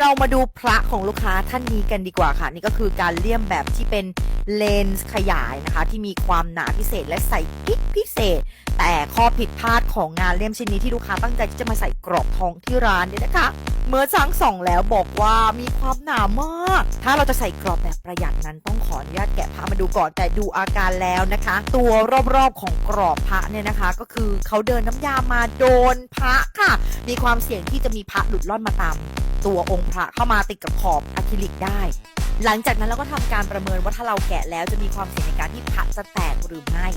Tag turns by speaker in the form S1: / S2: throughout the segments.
S1: เรามาดูพระของลูกค้าท่านนี้กันดีกว่าค่ะ นี่ก็คือการเลี่ยมแบบที่เป็นเลนส์ขยายนะคะ ที่มีความหนาพิเศษและใส่กิ๊กพิเศษ แต่ข้อผิดพลาดของงานเลี่ยมชิ้นนี้ที่ลูกค้าตั้งใจที่จะมาใส่กรอบทองที่ร้านเนี่ยนะคะเมื่อช้างส่องแล้วบอกว่ามีความหนามาก ถ้าเราจะใส่กรอบแบบประหยัดนั้นต้องขออนุญาตแกะพระมาดูก่อนแต่ดูอาการแล้วนะคะ ตัวรอบๆของกรอบพระเนี่ยนะคะ ก็คือเขาเดินน้ำยามาโดนพระค่ะ มีความเสี่ยงที่จะมีพระหลุดล่อนมาตาม ตัวองค์พระเข้ามาติดกับขอบอะคริลิกได้ หลังจากนั้นเราก็ทำการประเมินว่าถ้าเราแกะแล้วจะมีความเสี่ยงในการที่พระจะแตกหรือไม่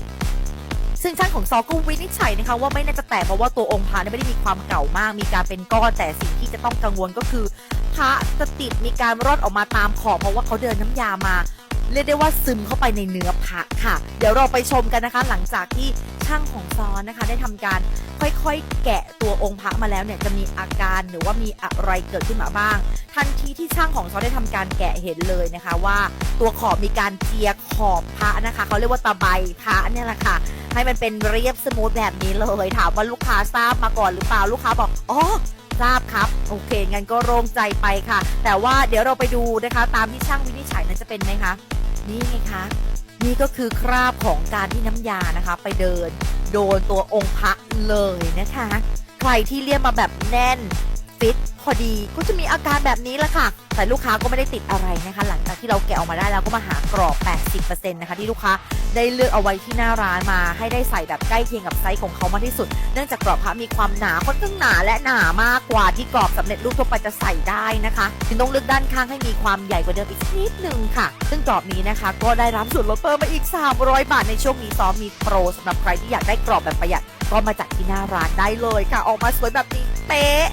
S1: ซึ่งช่างของซอก็วินิจฉัยนะคะว่าไม่น่าจะแตกเพราะว่าตัวองค์พระไม่ได้มีความเก่ามาก มีการเป็นก้อนแต่สิ่งที่จะต้องกังวลก็คือพระจะติดมีการรอนออกมาตามขอบเพราะว่าเขาเดินน้ำยามาเรียกได้ว่าซึมเข้าไปในเนื้อพระค่ะ เดี๋ยวเราไปชมกันนะคะ หลังจากที่ช่างของซอนะคะ ได้ทำการ ค่อยๆ แกะตัวองค์พระมาแล้วเนี่ยจะมีอาการหรือว่ามีอะไรเกิดขึ้นมาบ้าง ทันทีที่ช่างของซอได้ทำการแกะเห็นเลยนะคะว่าตัวขอบมีการเจียขอบพระนะคะเขาเรียกว่าตะไบพระเนี่ยแหละค่ะให้มันเป็นเรียบสมูทแบบนี้เลยถามว่าลูกค้าทราบมาก่อนหรือเปล่าลูกค้าบอกอ๋อทราบครับ โอเคงั้นก็โล่งใจไปค่ะ แต่ว่าเดี๋ยวเราไปดูนะคะ ตามที่ช่างวินิจฉัยนั้นจะเป็นไหมคะ นี่ไงคะ นี่ก็คือคราบของการที่น้ำยานะคะ ไปเดิน โดนตัวองค์พระเลยนะคะ ใครที่เลี่ยมมาแบบแน่น ฟิตพอดีก็จะมีอาการแบบนี้แหละค่ะ แต่ลูกค้าก็ไม่ได้ติดอะไรนะคะ หลังจากที่เราแกะออกมาได้แล้วก็มาหากรอบ 80%นะคะที่ลูกค้าได้เลือกเอาไว้ที่หน้าร้านมา ให้ได้ใส่แบบใกล้เคียงกับไซส์ของเขามากที่สุด เนื่องจากกรอบพระมีความหนาค่อนข้างหนาและหนามากกว่าที่กรอบสำเร็จรูปทั่วไปจะใส่ได้นะคะจึงต้องเลือกด้านข้างให้มีความใหญ่กว่าเดิมอีกนิดนึงค่ะ ซึ่งกรอบนี้นะคะ ก็ได้รับส่วนลดเพิ่มมาอีก 300 บาทในช่วงนี้ซ้อมมีโปรสำหรับใครที่อยากได้กรอบแบบประหยัดก็มาจัดที่หน้าร้านได้เลยค่ะ ออกมาสวยแบบนี้เป๊ะ